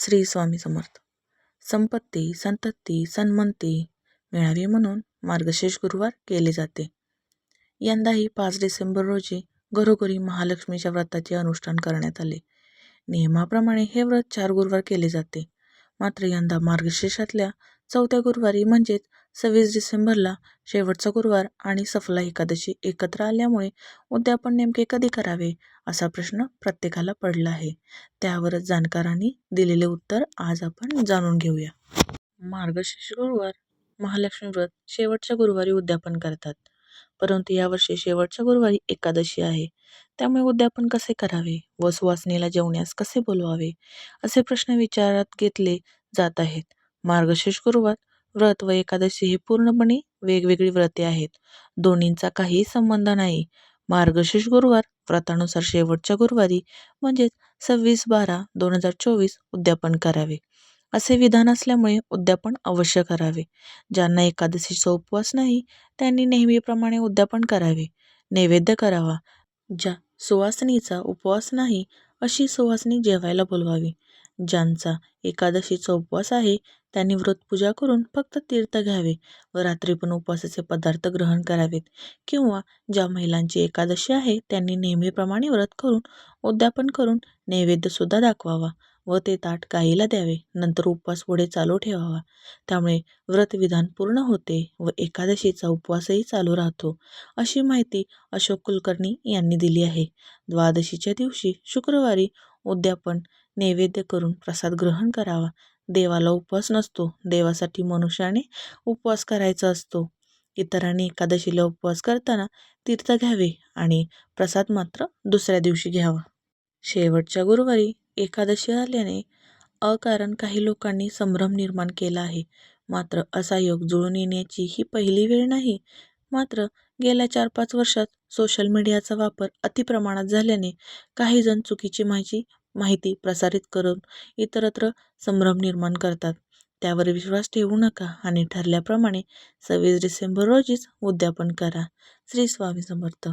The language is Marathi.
श्री स्वामी समर्थ. संपत्ती संतती सन्मंती मिळावी म्हणून मार्गशीर्ष गुरुवार केले जाते. यंदाही पाच डिसेंबर रोजी घरोघरी महालक्ष्मीच्या व्रताचे अनुष्ठान करण्यात आले. नियमाप्रमाणे हे व्रत चार गुरुवार केले जाते. मात्र यंदा मार्गशीर्षातल्या चौथ्या गुरुवारी म्हणजेच सव्वीस डिसेंबरला शेवटचा गुरुवार आणि सफला एकादशी एकत्र आल्यामुळे उद्यापन नेमके कधी करावे असा प्रश्न प्रत्येकाला पडला आहे. त्यावरच जाणकारांनी दिलेले उत्तर आज आपण जाणून घेऊया. मार्गशीर्ष गुरुवार महालक्ष्मी व्रत शेवटच्या गुरुवारी उद्यापन करतात. परंतु यावर्षी शेवटच्या गुरुवारी एकादशी आहे. त्यामुळे उद्यापन कसे करावे व सुवासनीला जेवण्यास कसे बोलवावे असे प्रश्न विचारात घेतले जात आहेत. मार्गशीर्ष गुरुवार व्रत व एकादशी हे पूर्णपणे वेगवेगळी व्रते आहेत. दोन्हींचा काहीही संबंध नाही. मार्गशीर्ष गुरुवार व्रतानुसार शेवटच्या गुरुवारी म्हणजेच सव्वीस बारा दोन हजार चोवीस उद्यापन करावे. असे विधान असल्यामुळे उद्यापन अवश्य करावे. ज्यांना एकादशीचा उपवास नाही त्यांनी नेहमीप्रमाणे उद्यापन करावे. नैवेद्य करावा. ज्या सुवासनीचा उपवास नाही अशी सुवासनी जेवायला बोलवावी. ज्यांचा एकादशीचा उपवास आहे त्यांनी व्रतपूजा करून फक्त तीर्थ घ्यावे व रात्री पण उपवासाचे पदार्थ ग्रहण करावेत. किंवा ज्या महिलांची एकादशी आहे त्यांनी नेहमीप्रमाणे व्रत करून उद्यापन करून नैवेद्यसुद्धा दाखवावा व ते ताट गाईला द्यावे. नंतर उपवास पुढे चालू ठेवावा. त्यामुळे व्रतविधान पूर्ण होते व एकादशीचा उपवासही चालू राहतो अशी माहिती अशोक कुलकर्णी यांनी दिली आहे. द्वादशीच्या दिवशी शुक्रवारी उद्यापन नैवेद्य करून प्रसाद ग्रहण करावा. देवाला उपवास नसतो. देवासाठी मनुष्याने उपवास करायचा असतो. इतरांनी एकादशीला उपवास करताना तीर्थ घ्यावे आणि प्रसाद मात्र दुसऱ्या दिवशी घ्यावा. शेवटच्या गुरुवारी एकादशी आल्याने अकारण काही लोकांनी संभ्रम निर्माण केला आहे. मात्र असा योग जुळून येण्याची ही पहिली वेळ नाही. मात्र गेल्या चार पाच वर्षात सोशल मीडियाचा वापर अतिप्रमाणात झाल्याने काही जण चुकीची माहिती माहिती प्रसारित करून इतरत्र संभ्रम निर्माण करतात. त्यावर विश्वास ठेवू नका आणि ठरल्याप्रमाणे सव्वीस डिसेंबर रोजीच उद्यापन करा. श्री स्वामी समर्थ.